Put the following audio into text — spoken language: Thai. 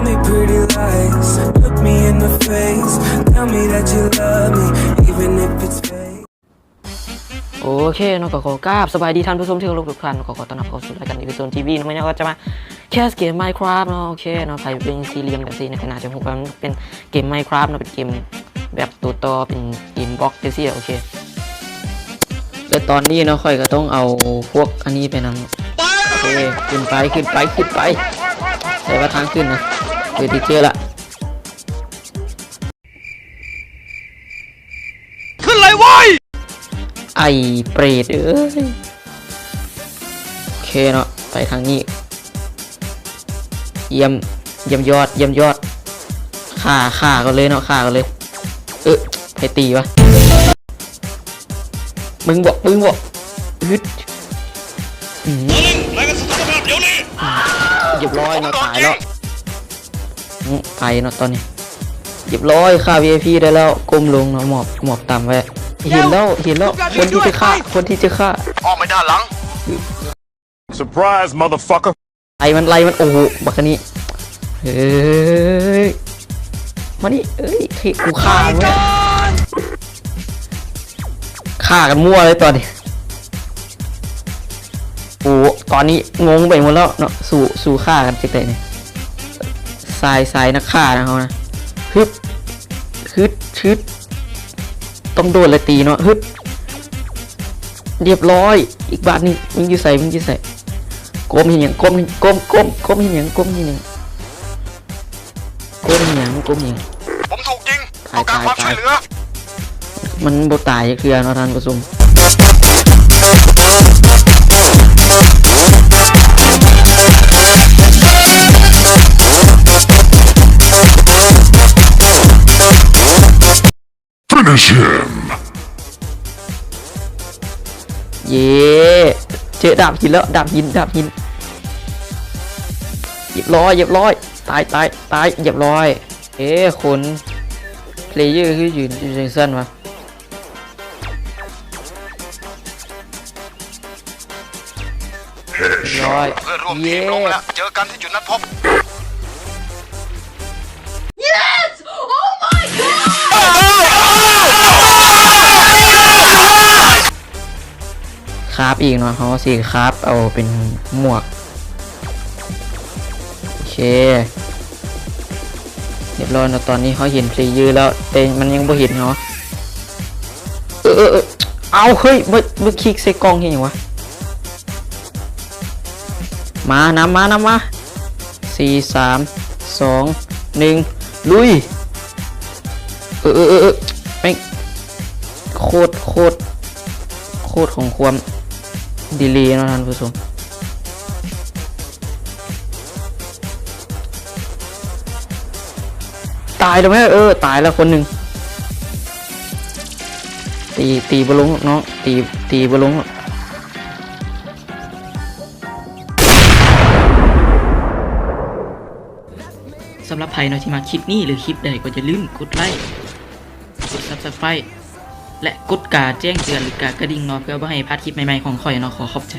Tell me pretty lies, look me in the face. Tell me that you love me, even if it's fake. โอเคเนาะก็ขอกราบสบายดีท่านผู้ชมที่เคารพทุกท่านก็ขอต้อนรับเข้าสู่รายการอีพิโซดทีวีนะไม่งั้นก็จะมาแคสเกม Minecraft เนาะโอเคเนาะใครเป็นซีเรียมแบบนี้ในขณะจะพบว่ามันเป็นเกม Minecraft เนาะเป็นเกมแบบตัวต่อเป็นเกมบล็อกเซี่โอเคแล้วตอนนี้เนาะค่อยก็ต้องเอาพวกอันนี้ไปนำโอเคขึ้นไปขึ้นไปขึ้นไปใส่ว่าทางขึ้นนะ เจอที่เจอละขึ้นเลยเว้ยไอเปรตเอ้ยโอเคเนาะไปทางนี้ เยี่ยมเยี่ยมยอดเยี่ยมยอดฆ่าฆ่ากันเลยเนาะฆ่ากันเลย เออไปตีวะมึงบอกมึงบอกฮึดอื้อหือลิงรายงานสถานภาพเดี๋ยวนี้เรียบร้อยเนาะตายแล้ว อื้อไปเนาะตอนนี้เรียบร้อยฆ่า VIP ได้แล้วก้มลงเนาะหมอบหมอบต่ำไว้เห็นแล้วเห็นแล้วคนที่จะฆ่าคนที่จะฆ่าออกไม่ด้านหลัง Surprise, motherfucker. ไล่มันไล่มันโอ้โหบักอันนี้เฮ้ยมานี่เอ้ยเฮ้ยกูฆ่ามึงเนี่ยฆ่ากันมั่วเลยตอนนี้โอ้โหตอนนี้งงไปหมดแล้วเนาะสู่สู่ฆ่ากันเจ๊ๆเนี่ย ทรายทรายนักฆ่านะเขานะฮึบฮึดฮึดต้องโดนเลยตีเนาะฮึดเรียบร้อย อีกบาทหนึงมึงอยู่ใส่มึงอยู่ใส่ก้มเห็นหยังก้มก้มก้มก้มเห็นหยังก้มเห็นหยังก้มเห็นหยังก้มเห็นหยังผมถูกยิงต้องการความช่วยเหลือมันบ่ตายเครือเนาะท่านผู้ชม Finish him. เย่เจอดาบหินแล้วดาบหินดาบหินเหยียบร้อยเหยียบร้อยตายตายตายเหยียบร้อย เอ๊ะคนเพลเยอร์คือยืนอยู่ในเส้นวะร้อยเพื่อนร่วมทีมลงแล้วเจอกันที่จุดนัดพบ คราฟอีกเนาะเขาสิคราฟเอาเป็นหมวก โอเค เรียบร้อยแล้วตอนนี้เขาเห็นพลียือแล้ว แต่มันยังบ่เห็นเขาเออเออเออเอาเฮ้ยเมื่อเมื่อคลิกใส่กล้องเห็นยังวะ มานำมานำมาสี่สามสองหนึ่งลุย เออเออเออเออแม่โคตรโคตรโคตรของความ ดีเลยนะท่านผู้ชมตายแล้วไหมเออ ตายแล้วคนหนึ่งตีตีบอลลงน้องตีตีบอลลงสำหรับใครเนาะที่มาคลิปนี้หรือคลิปใดก็จะลืมกดไลค์กด subscribe และกดการแจ้งเตือนหรือกากระดิ่งเนาะเพื่อไม่ให้พลาดคลิปใหม่ๆของข่อยเนาะขอขอบใจ